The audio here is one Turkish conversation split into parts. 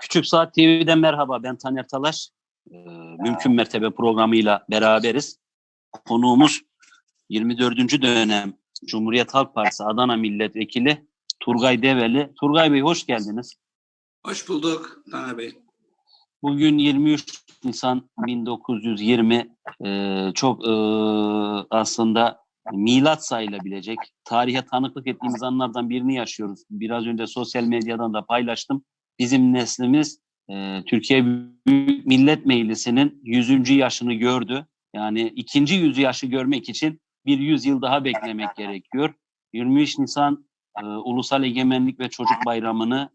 Küçük Saat TV'den merhaba. Ben Taner Talaş. Ee, Mümkün Mertebe programıyla beraberiz. Konuğumuz 24. dönem Cumhuriyet Halk Partisi Adana Milletvekili Turgay Develi. Turgay Bey hoş geldiniz. Hoş bulduk Taner Bey. Bugün 23 Nisan 1920 Ee, çok ee, aslında milat sayılabilecek, tarihe tanıklık ettiğimiz anlardan birini yaşıyoruz. Biraz önce sosyal medyadan da paylaştım. Bizim neslimiz e, Türkiye Büyük Millet Meclisi'nin 100. yaşını gördü. Yani ikinci yüz yaşı görmek için bir yüz yıl daha beklemek gerekiyor. 23 Nisan e, Ulusal Egemenlik ve Çocuk Bayramı'nı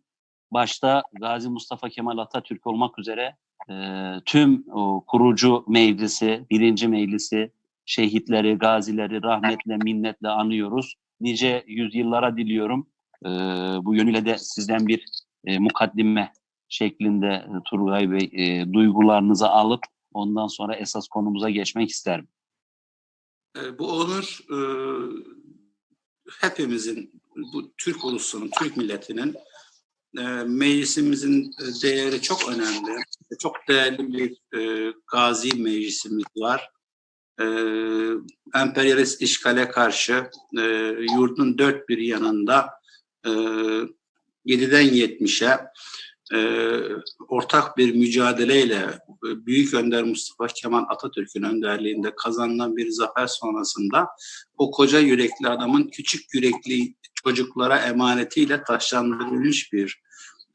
başta Gazi Mustafa Kemal Atatürk olmak üzere e, tüm o, kurucu meclisi, birinci meclisi, şehitleri, gazileri rahmetle, minnetle anıyoruz. Nice yüzyıllara diliyorum. E, bu yönüyle de sizden bir e, mukaddime şeklinde e, Turgay Bey e, duygularınızı alıp ondan sonra esas konumuza geçmek isterim. E, bu onur e, hepimizin, bu Türk ulusunun, Türk milletinin e, meclisimizin değeri çok önemli. Çok değerli bir e, gazi meclisimiz var. E, emperyalist işgale karşı e, yurdun dört bir yanında e, 7'den 70'e e, ortak bir mücadeleyle e, Büyük Önder Mustafa Kemal Atatürk'ün önderliğinde kazanılan bir zafer sonrasında o koca yürekli adamın küçük yürekli çocuklara emanetiyle taşlandırılmış bir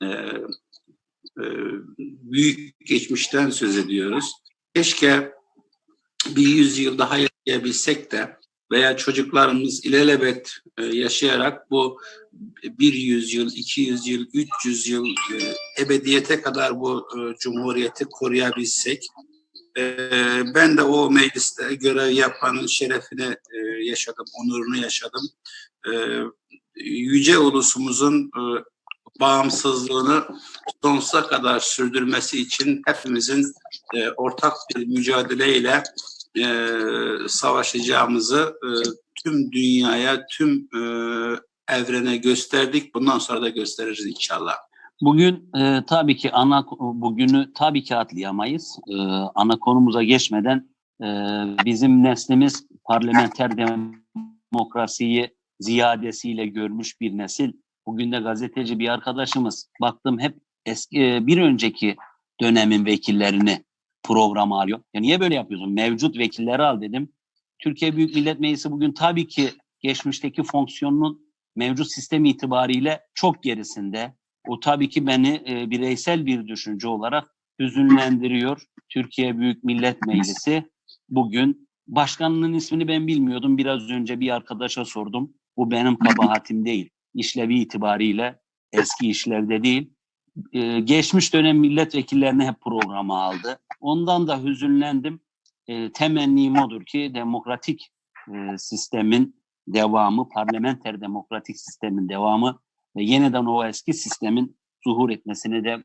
e, e, büyük geçmişten söz ediyoruz. Keşke bir yüzyıl daha yaşayabilsek de veya çocuklarımız ilelebet e, yaşayarak bu bir yüzyıl, iki yüzyıl, üç yüzyıl e, ebediyete kadar bu e, cumhuriyeti koruyabilsek. Ben de o mecliste görev yapmanın şerefini yaşadım, onurunu yaşadım. Yüce ulusumuzun bağımsızlığını sonsuza kadar sürdürmesi için hepimizin ortak bir mücadeleyle e, savaşacağımızı e, tüm dünyaya, tüm e, evrene gösterdik. Bundan sonra da gösteririz inşallah. Bugün e, tabii ki ana bugünü tabii ki atlayamayız. E, ana konumuza geçmeden e, bizim neslimiz parlamenter demokrasiyi ziyadesiyle görmüş bir nesil. Bugün de gazeteci bir arkadaşımız baktım hep eski e, bir önceki dönemin vekillerini programa alıyor. Ya niye böyle yapıyorsun? Mevcut vekilleri al dedim. Türkiye Büyük Millet Meclisi bugün tabii ki geçmişteki fonksiyonunun mevcut sistem itibariyle çok gerisinde. O tabii ki beni e, bireysel bir düşünce olarak hüzünlendiriyor. Türkiye Büyük Millet Meclisi bugün başkanının ismini ben bilmiyordum. Biraz önce bir arkadaşa sordum. Bu benim kabahatim değil. İşlevi itibariyle eski işlevde değil. Ee, geçmiş dönem milletvekillerini hep programa aldı. Ondan da hüzünlendim. Ee, temennim odur ki demokratik e, sistemin devamı, parlamenter demokratik sistemin devamı ve yeniden o eski sistemin zuhur etmesini de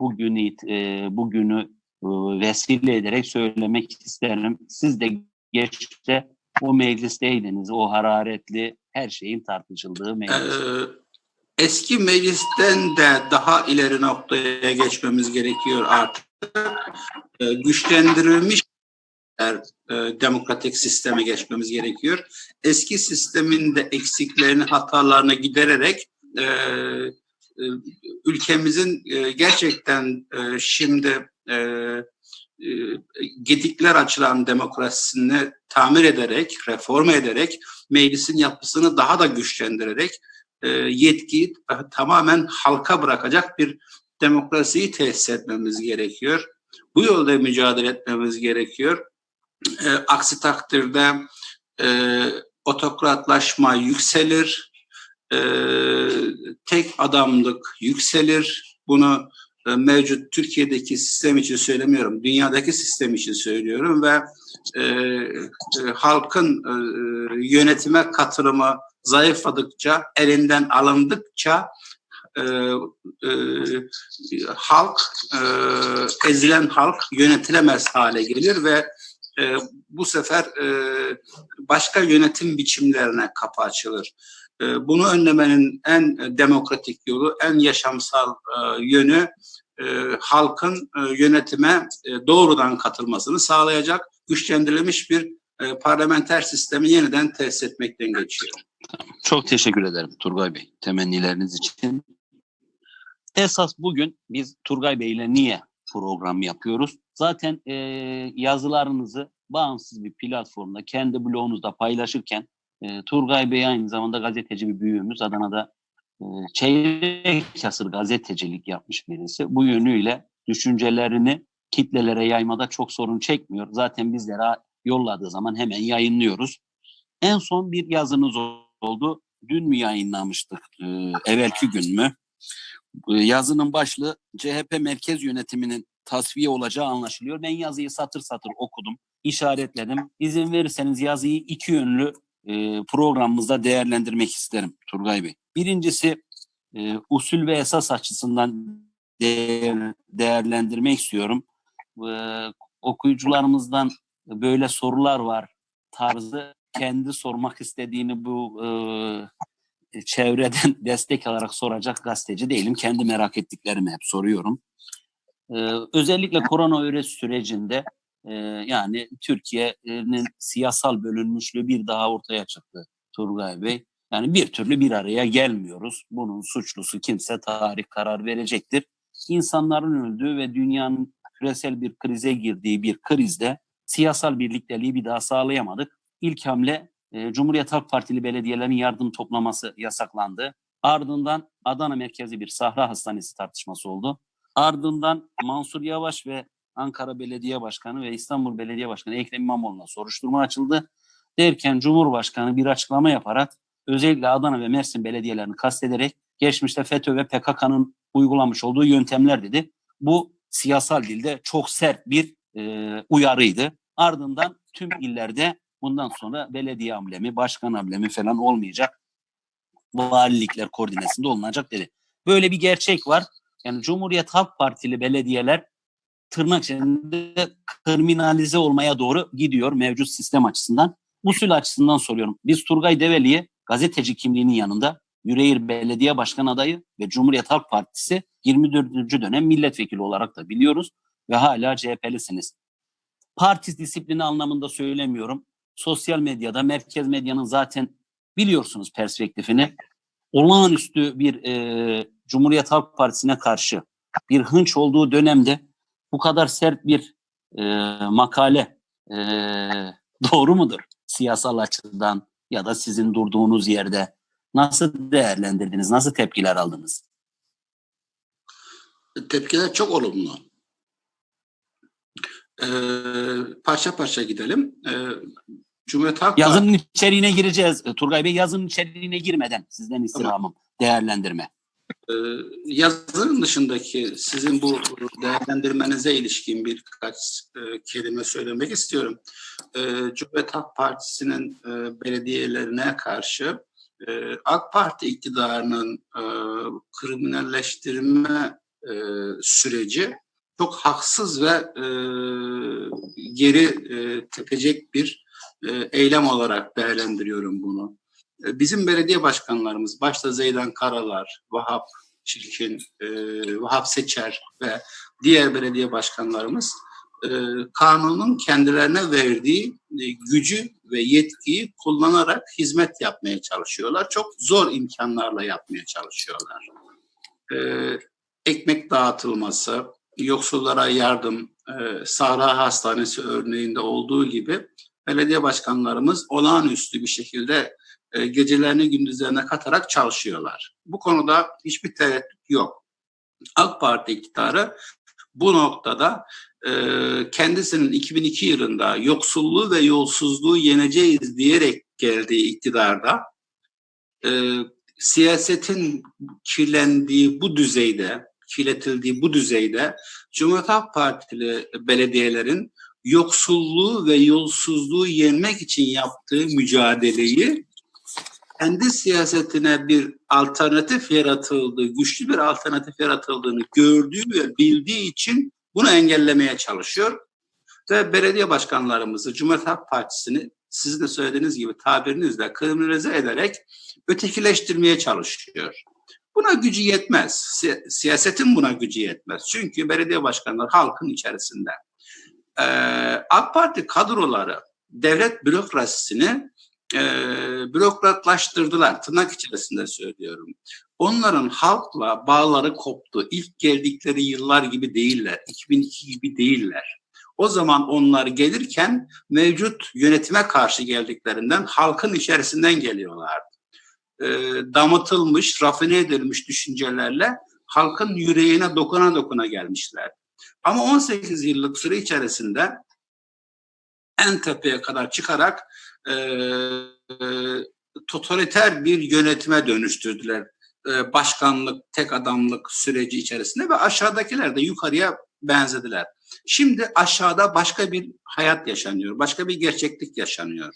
bugünü e, bugünü e, vesile ederek söylemek isterim. Siz de geçte o meclisteydiniz. O hararetli her şeyin tartışıldığı meclis. Ee, eski meclisten de daha ileri noktaya geçmemiz gerekiyor artık. Ee, güçlendirilmiş e, demokratik sisteme geçmemiz gerekiyor. Eski sistemin de eksiklerini, hatalarını gidererek e, e, ülkemizin e, gerçekten şimdi gedikler açılan demokrasisini tamir ederek, reform ederek, meclisin yapısını daha da güçlendirerek yetkiyi tamamen halka bırakacak bir demokrasiyi tesis etmemiz gerekiyor. Bu yolda mücadele etmemiz gerekiyor. E, aksi takdirde e, otokratlaşma yükselir, e, tek adamlık yükselir. Bunu e, mevcut Türkiye'deki sistem için söylemiyorum, dünyadaki sistem için söylüyorum ve e, e, halkın e, yönetime katılımı zayıfladıkça, elinden alındıkça e, e, halk, e, ezilen halk yönetilemez hale gelir ve e, bu sefer e, başka yönetim biçimlerine kapı açılır. E, bunu önlemenin en demokratik yolu, en yaşamsal e, yönü e, halkın e, yönetime e, doğrudan katılmasını sağlayacak güçlendirilmiş bir e, parlamenter sistemi yeniden tesis etmekten geçiyor. Çok teşekkür ederim Turgay Bey temennileriniz için. Esas bugün biz Turgay Bey ile niye program yapıyoruz? Zaten e, yazılarınızı bağımsız bir platformda kendi blogunuzda paylaşırken e, Turgay Bey aynı zamanda gazeteci bir büyüğümüz. Adana'da e, çeyrek asır gazetecilik yapmış birisi. Bu yönüyle düşüncelerini kitlelere yaymada çok sorun çekmiyor. Zaten bizlere yolladığı zaman hemen yayınlıyoruz. En son bir yazınız oldu. Dün mü yayınlamıştık? E, evvelki gün mü? E, yazının başlığı CHP merkez yönetiminin tasfiye olacağı anlaşılıyor. Ben yazıyı satır satır okudum, işaretledim. İzin verirseniz yazıyı iki yönlü e, programımızda değerlendirmek isterim Turgay Bey. Birincisi e, usul ve esas açısından değer, değerlendirmek istiyorum. E, okuyucularımızdan böyle sorular var tarzı kendi sormak istediğini bu e, çevreden destek alarak soracak gazeteci değilim. Kendi merak ettiklerimi hep soruyorum. Ee, özellikle koronavirüs sürecinde e, yani Türkiye'nin siyasal bölünmüşlüğü bir daha ortaya çıktı Turgay Bey. Yani bir türlü bir araya gelmiyoruz. Bunun suçlusu kimse tarih karar verecektir. İnsanların öldüğü ve dünyanın küresel bir krize girdiği bir krizde siyasal birlikteliği bir daha sağlayamadık. İlk hamle e, Cumhuriyet Halk Partili belediyelerin yardım toplaması yasaklandı. Ardından Adana merkezi bir sahra hastanesi tartışması oldu. Ardından Mansur Yavaş ve Ankara Belediye Başkanı ve İstanbul Belediye Başkanı Ekrem İmamoğlu'na soruşturma açıldı. Derken Cumhurbaşkanı bir açıklama yaparak özellikle Adana ve Mersin belediyelerini kastederek geçmişte FETÖ ve PKK'nın uygulamış olduğu yöntemler dedi. Bu siyasal dilde çok sert bir e, uyarıydı. Ardından tüm illerde bundan sonra belediye amblemi, başkan amblemi falan olmayacak. Valilikler koordinesinde olunacak dedi. Böyle bir gerçek var. Yani Cumhuriyet Halk Partili belediyeler tırnak içinde kriminalize olmaya doğru gidiyor mevcut sistem açısından. Usul açısından soruyorum. Biz Turgay Develi'yi gazeteci kimliğinin yanında Yüreğir Belediye Başkan adayı ve Cumhuriyet Halk Partisi 24. dönem milletvekili olarak da biliyoruz ve hala CHP'lisiniz. Parti disiplini anlamında söylemiyorum. Sosyal medyada, merkez medyanın zaten biliyorsunuz perspektifini. Olağanüstü bir e, Cumhuriyet Halk Partisi'ne karşı bir hınç olduğu dönemde bu kadar sert bir e, makale e, doğru mudur? Siyasal açıdan ya da sizin durduğunuz yerde nasıl değerlendirdiniz? Nasıl tepkiler aldınız? Tepkiler çok olumlu. Ee, parça parça gidelim. Ee, Cumhuriyet Halk Yazının içeriğine gireceğiz. Turgay Bey yazının içeriğine girmeden sizden istirhamım. Değerlendirme. Ee, yazının dışındaki sizin bu değerlendirmenize ilişkin birkaç e, kelime söylemek istiyorum. E, Cumhuriyet Halk Partisi'nin e, belediyelerine karşı e, AK Parti iktidarının e, kriminalleştirme e, süreci çok haksız ve e, geri e, tepecek bir e, eylem olarak değerlendiriyorum bunu. E, bizim belediye başkanlarımız, başta Zeydan Karalar, Vahap Çirkin, e, Vahap Seçer ve diğer belediye başkanlarımız e, kanunun kendilerine verdiği e, gücü ve yetkiyi kullanarak hizmet yapmaya çalışıyorlar. Çok zor imkanlarla yapmaya çalışıyorlar. E, ekmek dağıtılması, yoksullara yardım, e, Sahra Hastanesi örneğinde olduğu gibi belediye başkanlarımız olağanüstü bir şekilde e, gecelerini gündüzlerine katarak çalışıyorlar. Bu konuda hiçbir tereddüt yok. AK Parti iktidarı bu noktada e, kendisinin 2002 yılında yoksulluğu ve yolsuzluğu yeneceğiz diyerek geldiği iktidarda e, siyasetin kirlendiği bu düzeyde, kirletildiği bu düzeyde Cumhuriyet Halk Partili belediyelerin yoksulluğu ve yolsuzluğu yenmek için yaptığı mücadeleyi kendi siyasetine bir alternatif yaratıldığı, güçlü bir alternatif yaratıldığını gördüğü ve bildiği için bunu engellemeye çalışıyor. Ve belediye başkanlarımızı, Cumhuriyet Halk Partisi'ni sizin de söylediğiniz gibi tabirinizle kriminalize ederek ötekileştirmeye çalışıyor. Buna gücü yetmez. Si- siyasetin buna gücü yetmez. Çünkü belediye başkanları halkın içerisinde. Ee, AK Parti kadroları devlet bürokrasisini e, bürokratlaştırdılar. Tırnak içerisinde söylüyorum. Onların halkla bağları koptu. İlk geldikleri yıllar gibi değiller. 2002 gibi değiller. O zaman onlar gelirken mevcut yönetime karşı geldiklerinden halkın içerisinden geliyorlardı. E, damıtılmış, rafine edilmiş düşüncelerle halkın yüreğine dokuna dokuna gelmişler. Ama 18 yıllık süre içerisinde en tepeye kadar çıkarak e, e, totaliter bir yönetime dönüştürdüler. E, başkanlık, tek adamlık süreci içerisinde ve aşağıdakiler de yukarıya benzediler. Şimdi aşağıda başka bir hayat yaşanıyor, başka bir gerçeklik yaşanıyor.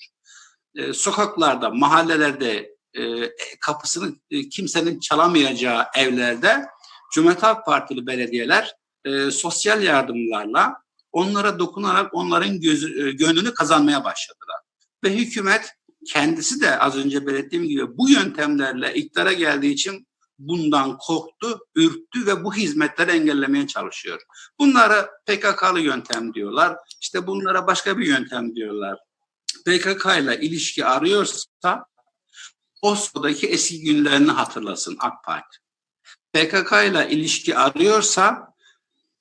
E, sokaklarda, mahallelerde, e, kapısını e, kimsenin çalamayacağı evlerde Cumhuriyet Halk Partili belediyeler e, sosyal yardımlarla onlara dokunarak onların gözü, e, gönlünü kazanmaya başladılar. Ve hükümet kendisi de az önce belirttiğim gibi bu yöntemlerle iktidara geldiği için bundan korktu, ürktü ve bu hizmetleri engellemeye çalışıyor. Bunlara PKK'lı yöntem diyorlar. İşte bunlara başka bir yöntem diyorlar. PKK ile ilişki arıyorsa Oslo'daki eski günlerini hatırlasın AK Parti. PKK ile ilişki arıyorsa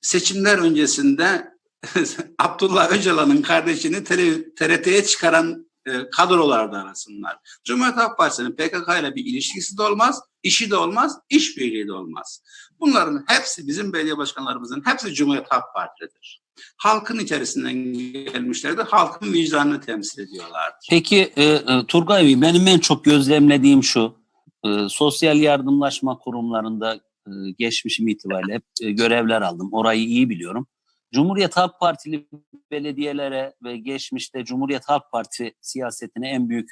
seçimler öncesinde Abdullah Öcalan'ın kardeşini TRT'ye çıkaran e, kadrolarda arasınlar. Cumhuriyet Halk Partisi'nin PKK ile bir ilişkisi de olmaz, işi de olmaz, işbirliği de olmaz. Bunların hepsi bizim belediye başkanlarımızın hepsi Cumhuriyet Halk Partilidir. Halkın içerisinden gelmişlerdir, halkın vicdanını temsil ediyorlardır. Peki e, e, Turgay Bey benim en çok gözlemlediğim şu. E, sosyal yardımlaşma kurumlarında e, geçmişim itibariyle hep e, görevler aldım. Orayı iyi biliyorum. Cumhuriyet Halk Partili belediyelere ve geçmişte Cumhuriyet Halk Parti siyasetine en büyük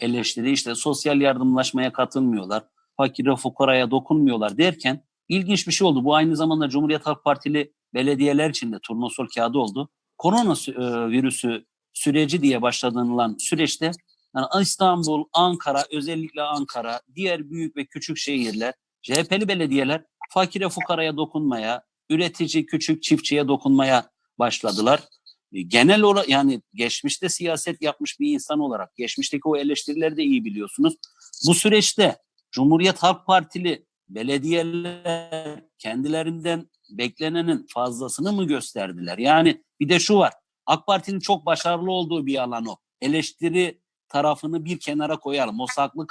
eleştiri işte sosyal yardımlaşmaya katılmıyorlar, fakire fukaraya dokunmuyorlar derken ilginç bir şey oldu. Bu aynı zamanda Cumhuriyet Halk Partili belediyeler için de turnusol kağıdı oldu. Korona e, virüsü süreci diye başlanılan süreçte yani İstanbul, Ankara, özellikle Ankara, diğer büyük ve küçük şehirler, CHP'li belediyeler fakire fukaraya dokunmaya, üretici küçük çiftçiye dokunmaya başladılar. E, Genel olarak yani geçmişte siyaset yapmış bir insan olarak geçmişteki o eleştirileri de iyi biliyorsunuz. Bu süreçte Cumhuriyet Halk Partili belediyeler kendilerinden beklenenin fazlasını mı gösterdiler? Yani bir de şu var. AK Parti'nin çok başarılı olduğu bir alan o. Eleştiri tarafını bir kenara koyalım. O saklı